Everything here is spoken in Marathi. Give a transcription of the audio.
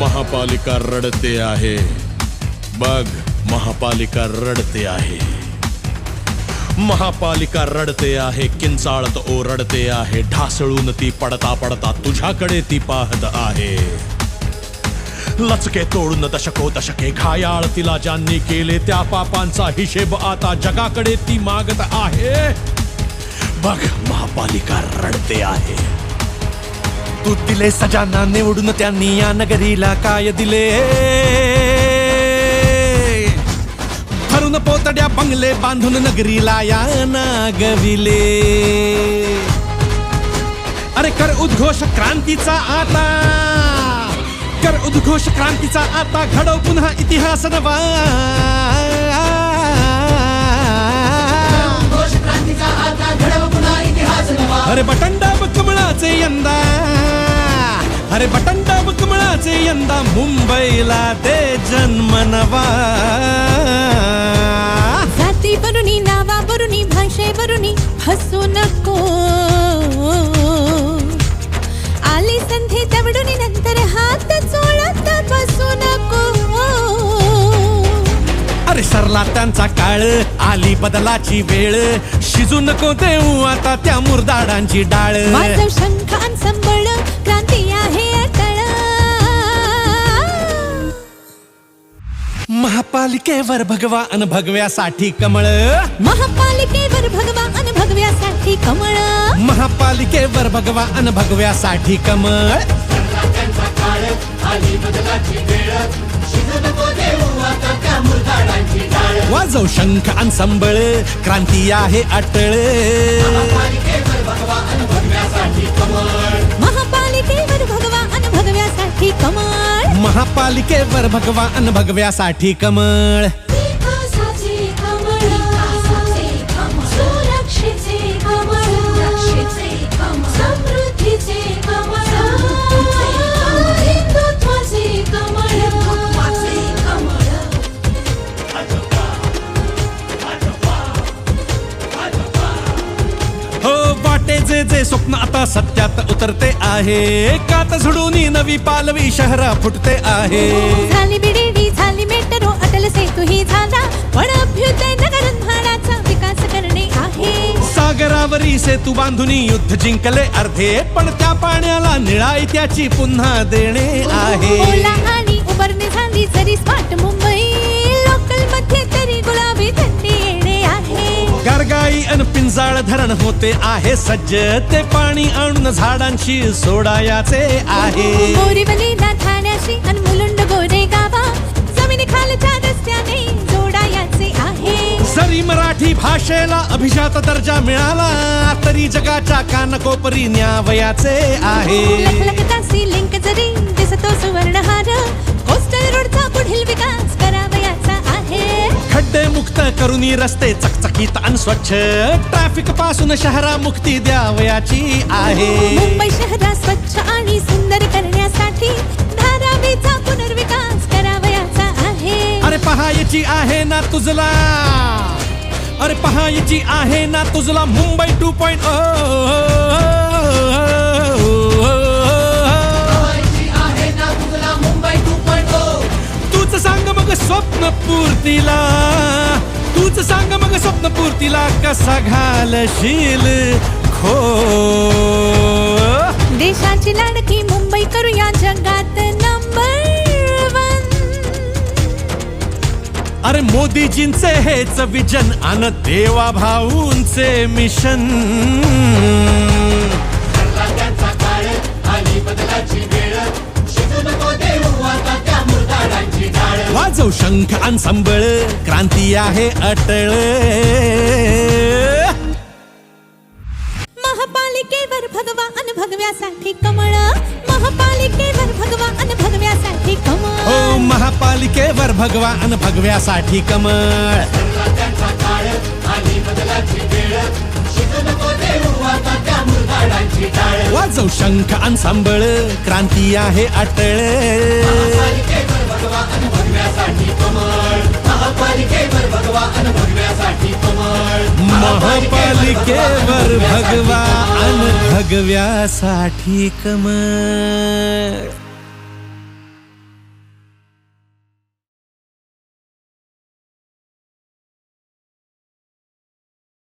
महापालिका रडते आहे. बघ महापालिका रडते आहे. महापालिका रडते आहे किंचाळत ओरडते आहे ढासळून ती पडता पडता तुझ्याकडे ती पाहत आहे. लचके तोडून दशको दशके घायाळ तिला ज्यांनी केले त्या पापांचा हिशेब आता जगाकडे ती मागत आहे. बघ महापालिका रडते आहे. तू दिले सजाना निवडून त्यांनी या नगरीला काय दिले? भरून पोतड्या बंगले बांधून नगरीला या नागविले. अरे कर उद्घोष क्रांतीचा आता. कर उद्घोष क्रांतीचा आता. घडव पुन्हा इतिहास नवा. अरे बटंडाब कमळाचे यंदा मुंबईला ते जन्म नवा जाती वरुणी नावा वरुणी भाषे वरुणी हसू नको. आली संधी दवडून नंतर हात चोळत बसू नको. अरे सरला त्यांचा काळ आली बदलाची वेळ. शिजू नको देऊ आता त्या मुरदाडांची डाळ. वाजव शंख अन संबळ क्रांती आहे महापालिकेवर भगवा अन भगव्यासाठी कमळ. महापालिकेवर भगवा अन भगव्यासाठी कमळ. महापालिकेवर भगवा अन भगव्यासाठी कमळ. वाजव शंख अन संबळ क्रांती आहे अटळ. पालिकेवर भगवा अन भगव्यासाठी कमळ. महापालिकेवर भगवा महापालिकेवर भगवा अन भगव्यासाठी कमळ जे स्वप्न आता सत्यात उतरते आहे. कात झुडून नवी पालवी शहरा फुटते आहे. झाली बिडेडी झाली मेट्रो अटल सेतू ही झाला. पण अभ्युदय नगर म्हाडाचा विकास करणे आहे. सागरावरी सेतू बांधून युद्ध जिंकले अर्धे पण त्या पाण्याला निळाई त्याची पुन्हा देणे आहे. ओला आणि उबरणे झाली जरी स्मार्ट मुंबई अन पिंजाळ धरण होते आहे सज्ज. ते पाणी आणून झाडांशी सोडायाचे आहे. बोरीवलीला ठाण्याशी अन मुलुंड गोरे गावा. जमिनी खालच्या रस्त्याने जोडायाचे आहे. जरी मराठी भाषेला अभिजात दर्जा मिळाला. तरी जगाच्या कानकोपरी न्यावयाचे आहे. लखलखतासी लिंक जरी दिसतो सुवर्णहार. कोस्टल रोडचा पुढील विकास आहे खड्डे मुक्त करूनी रस्ते चकचकीत आणि स्वच्छ. ट्रॅफिकपासून शहरा मुक्ती द्यावयाची आहे. मुंबई शहरा स्वच्छ आणि सुंदर करण्यासाठी धारावीचा पुनर्विकास करावयाचा आहे. अरे पहायची आहे ना तुझला. अरे पहायची आहे ना तुझला. मुंबई टू पॉइंट व्हायची मग स्वप्न पूर्तीला. तूच सांग मग स्वप्न पूर्तीला कसा घालशील? खो. देशाची लाडकी मुंबई करूया जगात नंबर वन अरे मोदीजींचे हेच विजन अन देवा भाऊंचे मिशन. आली बदलाची वेळ. शिजू नको देऊ वाजव शंख अन संबळ. क्रांती आहे अटळ. महापालिकेवर भगवा अन भगव्यासाठी कमळ. महापालिकेवर भगवा अन भगव्यासाठी हो कमळ महापालिकेवर भगवा अन भगव्यासाठी कमळ. वाजव शंख अन संबळ. क्रांती आहे अटळ. भगवा अन कमळ. महापालिकेवर भगवा भगव्यासाठी कमळ. महापालिकेवर भगवा अन भगव्यासाठी कमळ.